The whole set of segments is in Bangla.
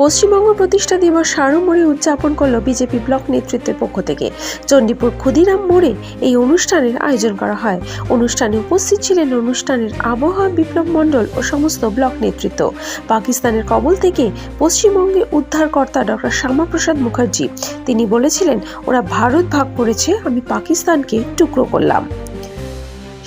পশ্চিমবঙ্গ প্রতিষ্ঠা দিবস সাড়ম্বরে উদযাপন করল বিজেপি ব্লক নেতৃত্বের পক্ষ থেকে। চণ্ডীপুর ক্ষুদিরাম মোড়ে এই অনুষ্ঠানের আয়োজন করা হয়। অনুষ্ঠানে উপস্থিত ছিলেন অনুষ্ঠানের আবহাওয়া বিপ্লব মণ্ডল ও সমস্ত ব্লক নেতৃত্ব। পাকিস্তানের কবল থেকে পশ্চিমবঙ্গে উদ্ধারকর্তা ডক্টর শ্যামাপ্রসাদ মুখার্জি। তিনি বলেছিলেন, ওরা ভারত ভাগ করেছে, আমি পাকিস্তানকে টুকরো করলাম।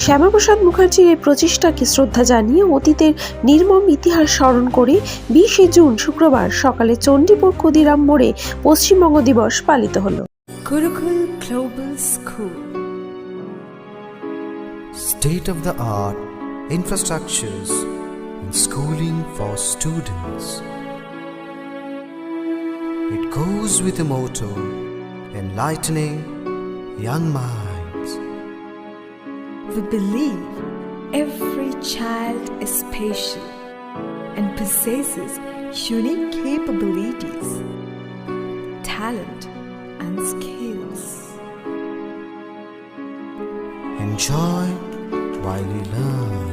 শ্যামাপ্রসাদ মুখার্জির এই প্রচেষ্টাকে শ্রদ্ধা জানিয়ে অতীতের নির্মম ইতিহাস স্মরণ করে বিশে জুন শুক্রবার সকালে চণ্ডীপুর ক্ষুদিরাম মোড়ে পশ্চিমবঙ্গ দিবস পালিত হলো state of the art infrastructures and schooling for students. It goes with the motto enlightening young minds. We believe every child is special and possesses unique capabilities, talent, and skills. Enjoy while you learn.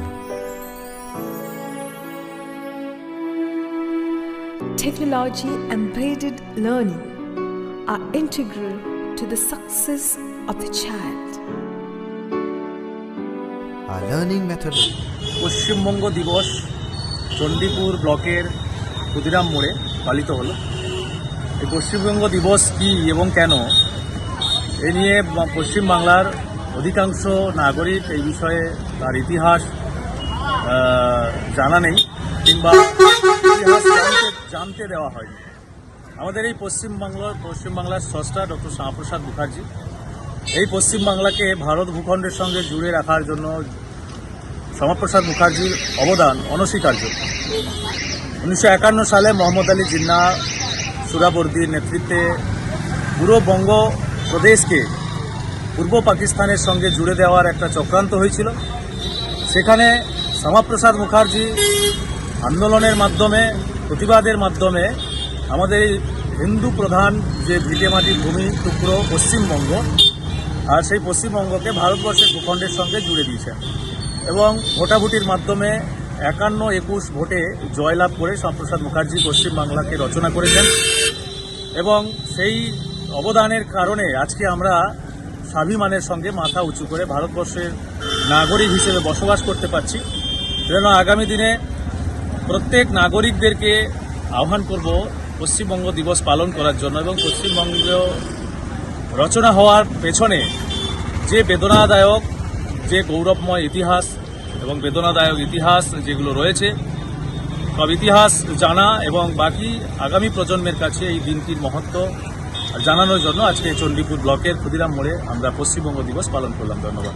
Technology embedded learning are integral to the success of the child. Learning method. Paschimbanga দিবস চণ্ডীপুর ব্লকের ক্ষুদিরাম মোড়ে পালিত হলো। এই পশ্চিমবঙ্গ দিবস কি এবং কেন? এ নিয়ে পশ্চিমবাংলার অধিকাংশ নাগরিক এই বিষয়ে তার ইতিহাস জানা নেই কিংবা ইতিহাস জানতে জানতে দেওয়া হয়নি। আমাদের এই পশ্চিমবাংলার পশ্চিমবাংলার স্রষ্টা ডক্টর শ্যামাপ্রসাদ মুখার্জি এই পশ্চিমবাংলাকে ভারত ভূখণ্ডের সঙ্গে জুড়ে রাখার জন্য শ্যামাপ্রসাদ মুখার্জির অবদান অনস্বীকার্য। উনিশশো একান্ন সালে মোহাম্মদ আলী জিন্না সুরাবর্দির নেতৃত্বে পুরো বঙ্গ প্রদেশকে পূর্ব পাকিস্তানের সঙ্গে জুড়ে দেওয়ার একটা চক্রান্ত হয়েছিল। সেখানে শ্যামাপ্রসাদ মুখার্জি আন্দোলনের মাধ্যমে, প্রতিবাদের মাধ্যমে আমাদের হিন্দু প্রধান যে ভিটেমাটি ভূমি, টুকরো পশ্চিমবঙ্গ সেই পশ্চিমবঙ্গকে ভারতবর্ষের ভূখণ্ডের সঙ্গে জুড়ে দিয়েছেন এবং ভোটাভুটির মাধ্যমে একান্ন একুশ ভোটে জয়লাভ করে শ্যামপ্রসাদ মুখার্জি পশ্চিমবাংলাকে রচনা করেছেন। এবং সেই অবদানের কারণে আজকে আমরা স্বাভিমানের সঙ্গে মাথা উঁচু করে ভারতবর্ষের নাগরিক হিসেবে বসবাস করতে পারছি। যেন আগামী দিনে প্রত্যেক নাগরিকদেরকে আহ্বান করব পশ্চিমবঙ্গ দিবস পালন করার জন্য এবং পশ্চিমবঙ্গ রচনা হওয়ার পেছনে যে বেদনাদায়ক, যে গৌরবময় ইতিহাস এবং বেদনাদায়ক ইতিহাস যেগুলো রয়েছে, সব ইতিহাস জানা এবং বাকি আগামী প্রজন্মের কাছে এই দিনটির মহত্ব জানানোর জন্য আজকে চণ্ডীপুর ব্লকের ক্ষুদিরাম মোড়ে আমরা পশ্চিমবঙ্গ দিবস পালন করলাম। ধন্যবাদ।